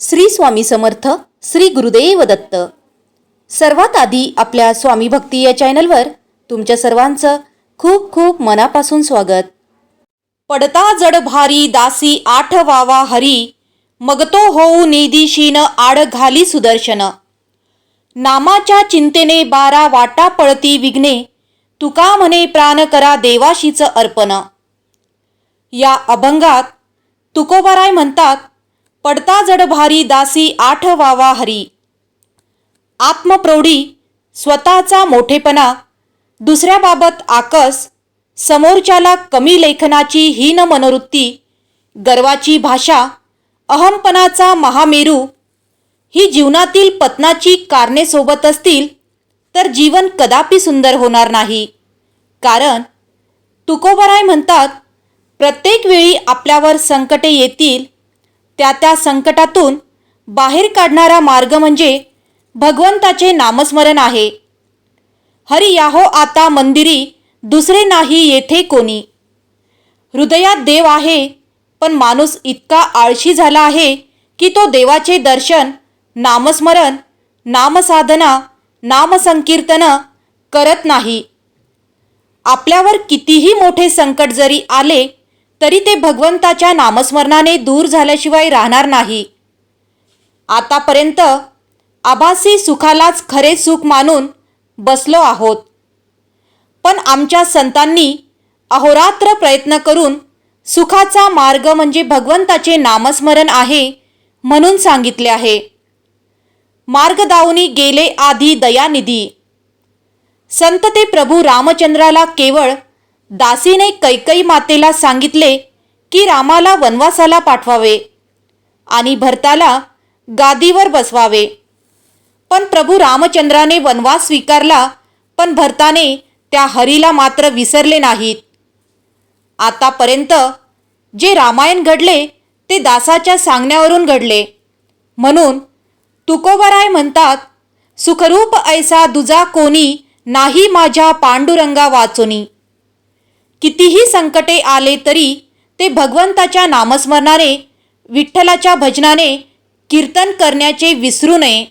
श्री स्वामी समर्थ श्री गुरुदेव दत्त. सर्वात आधी आपल्या स्वामी भक्ती या चॅनलवर तुमच्या सर्वांचं खूप खूप मनापासून स्वागत. पडता जड भारी दासी आठ वावा हरी मगतो होऊ निदिशीन आड घाली सुदर्शन. नामाच्या चिंतेने बारा वाटा पळती विघ्ने तुका म्हणे प्राण करा देवाशीचं अर्पण. या अभंगात तुकोबाराय म्हणतात पडता जड भारी दासी आठ वावा हरी. आत्मप्रौढी स्वतःचा मोठेपणा दुसऱ्याबाबत आकस समोरच्याला कमी लेखनाची हीन मनोवृत्ती गर्वाची भाषा अहमपणाचा महामेरू ही जीवनातील पतनाची कारणे सोबत असतील तर जीवन कदापि सुंदर होणार नाही. कारण तुकोबराय म्हणतात प्रत्येक वेळी आपल्यावर संकटे येतील त्या त्या संकटातून बाहेर काढणारा मार्ग म्हणजे भगवंताचे नामस्मरण आहे. हरि याहो आता मंदिरी दुसरे नाही येथे कोणी. हृदयात देव आहे पण माणूस इतका आळशी झाला आहे की तो देवाचे दर्शन नामस्मरण नामसाधना नामसंकीर्तन करत नाही. आपल्यावर कितीही मोठे संकट जरी आले तरी ते भगवंताच्या नामस्मरणाने दूर झाल्याशिवाय राहणार नाही. आतापर्यंत आभासी सुखालाच खरे सुख मानून बसलो आहोत. पण आमच्या संतांनी अहोरात्र प्रयत्न करून सुखाचा मार्ग म्हणजे भगवंताचे नामस्मरण आहे म्हणून सांगितले आहे. मार्गदावनी गेले आधी दयानिधी. संत ते प्रभू रामचंद्राला केवळ दासीने कैकई मातेला सांगितले की रामाला वनवासाला पाठवावे आणि भरताला गादीवर बसवावे. पण प्रभू रामचंद्राने वनवास स्वीकारला पण भरताने त्या हरीला मात्र विसरले नाहीत. आतापर्यंत जे रामायण घडले ते दासाच्या सांगण्यावरून घडले. म्हणून तुकोबराय म्हणतात सुखरूप ऐसा दुजा कोणी नाही माझ्या पांडुरंगा वाचोनी. कितीही संकटे आले तरी ते भगवंताच्या नामस्मरणाने विठ्ठलाच्या भजनाने कीर्तन करण्याचे विसरू नये.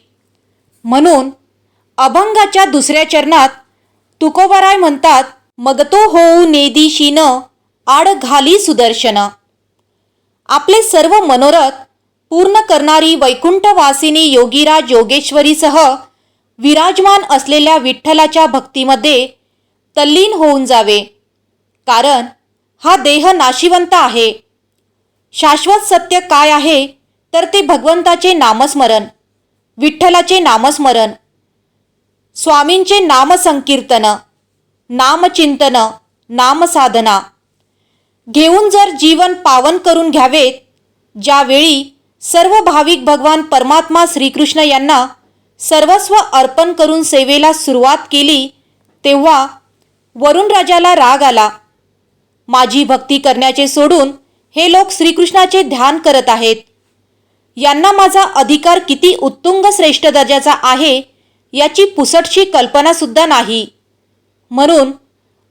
म्हणून अभंगाच्या दुसऱ्या चरणात तुकोबाराय म्हणतात मग तो होऊ नेदिशीन आड घाली सुदर्शन. आपले सर्व मनोरथ पूर्ण करणारी वैकुंठवासिनी योगीराज योगेश्वरीसह विराजमान असलेल्या विठ्ठलाच्या भक्तीमध्ये तल्लीन होऊन जावे. कारण हा देह नाशिवंत आहे. शाश्वत सत्य काय आहे? तर ते भगवंताचे नामस्मरण विठ्ठलाचे नामस्मरण स्वामींचे नामसंकीर्तन नामचिंतन नामसाधना. घेऊन जर जीवन पावन करून घ्यावेत ज्यावेळी सर्व भाविक भगवान परमात्मा श्रीकृष्ण यांना सर्वस्व अर्पण करून सेवेला सुरुवात केली तेव्हा वरुणराजाला राग आला. माझी भक्ती करण्याचे सोडून हे लोक श्रीकृष्णाचे ध्यान करत आहेत. यांना माझा अधिकार किती उत्तुंग श्रेष्ठ दर्जाचा आहे याची पुसटशी कल्पनासुद्धा नाही. म्हणून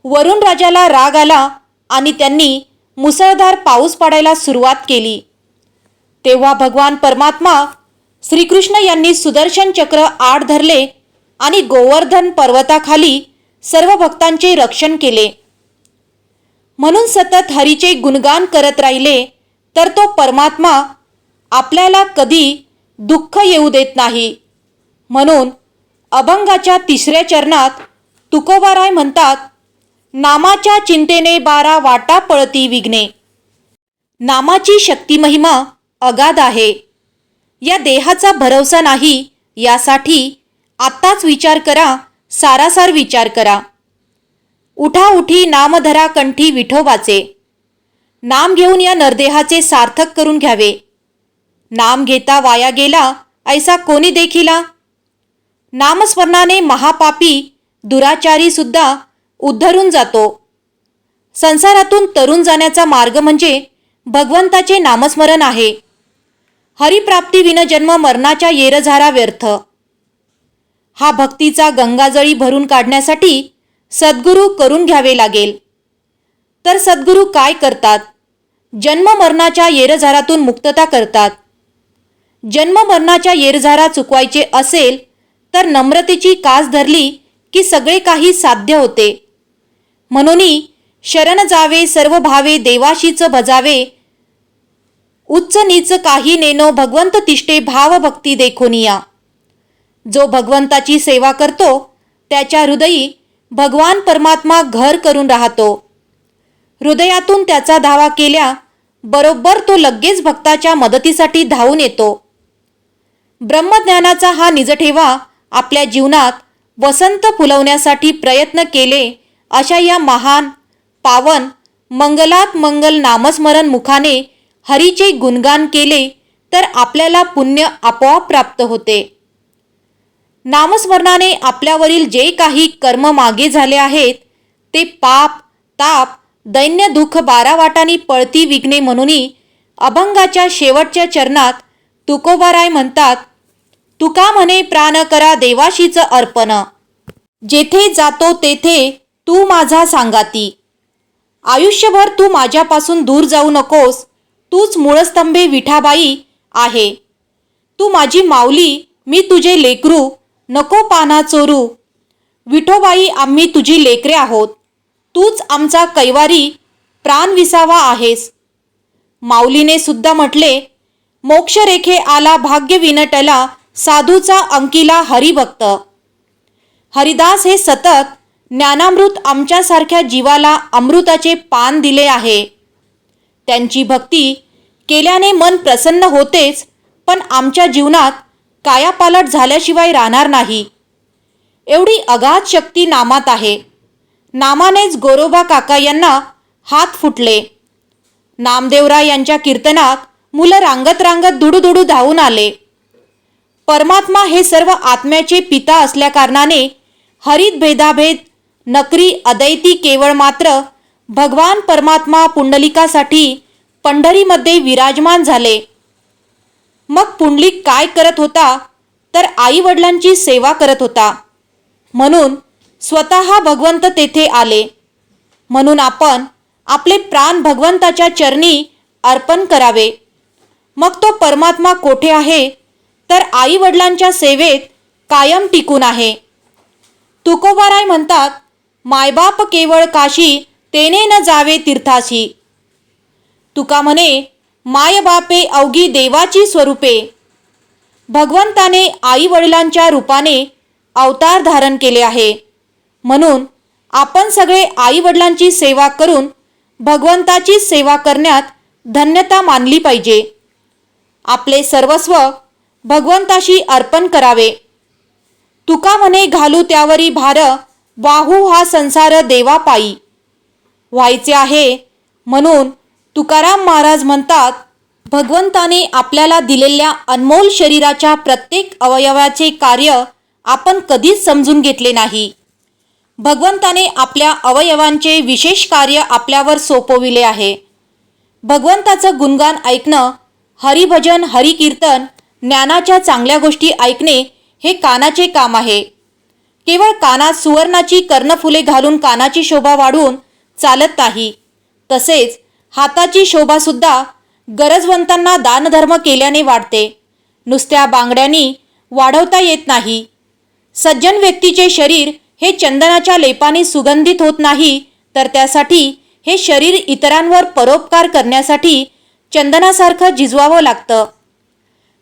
वरुण राजाला राग आला आणि त्यांनी मुसळधार पाऊस पडायला सुरुवात केली. तेव्हा भगवान परमात्मा श्रीकृष्ण यांनी सुदर्शन चक्र आड धरले आणि गोवर्धन पर्वताखाली सर्व भक्तांचे रक्षण केले. म्हणून सतत हरीचे गुणगान करत राहिले तर तो परमात्मा आपल्याला कधी दुःख येऊ देत नाही. म्हणून अभंगाच्या तिसऱ्या चरणात तुकोबाराय म्हणतात नामाच्या चिंतेने बारा वाटा पळती विघ्ने. नामाची शक्ती महिमा अगाध आहे. या देहाचा भरवसा नाही यासाठी आत्ताच विचार करा सारासार विचार करा. उठा उठी नामधरा कंठी विठोबाचे. नाम घेऊन या नरदेहाचे सार्थक करून घ्यावे. नाम घेता वाया गेला ऐसा कोणी देखिला? नामस्मरणाने महापापी दुराचारी सुद्धा उद्धरून जातो. संसारातून तरुण जाण्याचा मार्ग म्हणजे भगवंताचे नामस्मरण आहे. हरिप्राप्तीविन जन्म मरणाच्या येरझारा व्यर्थ. हा भक्तीचा गंगाजळी भरून काढण्यासाठी सद्गुरू करून घ्यावे लागेल. तर सद्गुरू काय करतात? जन्म मरणाच्या येरझारातून मुक्तता करतात. जन्ममरणाच्या येरझारा चुकवायचे असेल तर नम्रतेची कास धरली की सगळे काही साध्य होते. म्हणून शरण जावे सर्व भावे देवाशीच भजावे. उच्च नीच काही नेनो भगवंत तिष्ठे भावभक्ती देखोनिया. जो भगवंताची सेवा करतो त्याच्या हृदयी भगवान परमात्मा घर करून राहतो. हृदयातून त्याचा धावा केल्या बरोबर तो लगेच भक्ताच्या मदतीसाठी धावून येतो. ब्रह्मज्ञानाचा हा निजठेवा आपल्या जीवनात वसंत फुलवण्यासाठी प्रयत्न केले अशा या महान पावन मंगलात मंगल नामस्मरण मुखाने हरीचे गुणगान केले तर आपल्याला पुण्य आपोआप प्राप्त होते. नामस्मरणाने आपल्यावरील जे काही कर्म मागे झाले आहेत ते पाप ताप दैन्य दुःख बारा वाटांनी पळती विघ्ने म्हणूनही अभंगाच्या शेवटच्या चरणात तुकोबाराय म्हणतात तुका म्हणे प्राण करा देवाशीच अर्पण. जेथे जातो तेथे तू माझा सांगाती. आयुष्यभर तू माझ्यापासून दूर जाऊ नकोस तूच मूळस्तंभे विठाबाई आहे. तू माझी माऊली मी तुझे लेकरू नको पाना चोरू. विठोबाई आम्ही तुझी लेकरे आहोत. तूच आमचा कैवारी प्राण विसावा आहेस. माऊलीने सुद्धा म्हटले मोक्षरेखे आला भाग्य विनटला साधूचा अंकिला हरिभक्त. हरिदास हे सतत ज्ञानामृत आमच्यासारख्या जीवाला अमृताचे पान दिले आहे. त्यांची भक्ती केल्याने मन प्रसन्न होतेच पण आमच्या जीवनात कायापालट झाल्याशिवाय राहणार नाही. एवढी अगाध शक्ती नामात आहे. नामानेच गोरोबा काका यांना हात फुटले. नामदेवराय यांच्या कीर्तनात मुलं रांगत रांगत दुडू धावून आले. परमात्मा हे सर्व आत्म्याचे पिता असल्याकारणाने हरित भेदाभेद नकरी अदैती केवळ मात्र भगवान परमात्मा पुंडलिकासाठी पंढरीमध्ये विराजमान झाले. मग पुंडलिक काय करत होता? तर आई वडिलांची सेवा करत होता. म्हणून स्वतः भगवंत तेथे आले. म्हणून आपण आपले प्राण भगवंताच्या चरणी अर्पण करावे. मग तो परमात्मा कोठे आहे? तर आई वडिलांच्या सेवेत कायम टिकून आहे. तुकोबाराय म्हणतात मायबाप केवळ काशी तेने न जावे तीर्थाशी. तुका म्हणे माय बापे अवघी देवाची स्वरूपे. भगवंताने आई वडिलांच्या रूपाने अवतार धारण केले आहे. म्हणून आपण सगळे आई वडिलांची सेवा करून भगवंताची सेवा करण्यात धन्यता मानली पाहिजे. आपले सर्वस्व भगवंताशी अर्पण करावे. तुका म्हणे घालू त्यावरी भार वाहू हा संसार देवा पायी व्हायचे आहे म्हणून तुकाराम महाराज म्हणतात भगवंताने आपल्याला दिलेल्या अनमोल शरीराच्या प्रत्येक अवयवाचे कार्य आपण कधीच समजून घेतले नाही. भगवंताने आपल्या अवयवांचे विशेष कार्य आपल्यावर सोपविले आहे. भगवंताचं गुणगान ऐकणं हरिभजन हरिकीर्तन ज्ञानाच्या चांगल्या गोष्टी ऐकणे हे कानाचे काम आहे. केवळ कानात सुवर्णाची कर्णफुले घालून कानाची शोभा वाढवून चालत नाही. तसेच हाताची शोभासुद्धा गरजवंतांना दानधर्म केल्याने वाढते. नुसत्या बांगड्यांनी वाढवता येत नाही. सज्जन व्यक्तीचे शरीर हे चंदनाच्या लेपाने सुगंधित होत नाही तर त्यासाठी हे शरीर इतरांवर परोपकार करण्यासाठी चंदनासारखं झिजवावं लागतं.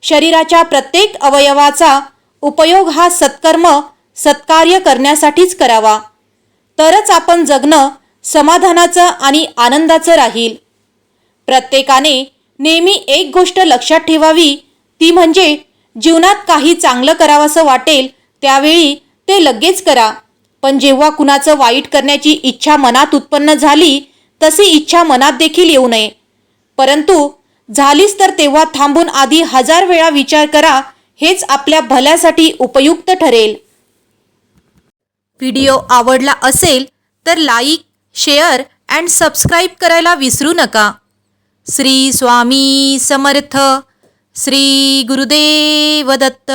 शरीराच्या प्रत्येक अवयवाचा उपयोग हा सत्कर्म सत्कार्य करण्यासाठीच करावा. तरच आपण जगणं समाधानाचं आणि आनंदाचं राहील. प्रत्येकाने नेहमी एक गोष्ट लक्षात ठेवावी. ती म्हणजे जीवनात काही चांगलं करावंसं वाटेल त्यावेळी ते लगेच करा. पण जेव्हा कुणाचं वाईट करण्याची इच्छा मनात उत्पन्न झाली तशी इच्छा मनात देखील येऊ नये. परंतु झालीच तर तेव्हा थांबून आधी हजार वेळा विचार करा हेच आपल्या भल्यासाठी उपयुक्त ठरेल. व्हिडिओ आवडला असेल तर लाईक शेअर अँड सबस्क्राईब करायला विसरू नका. श्री स्वामी समर्थ श्री गुरुदेव दत्त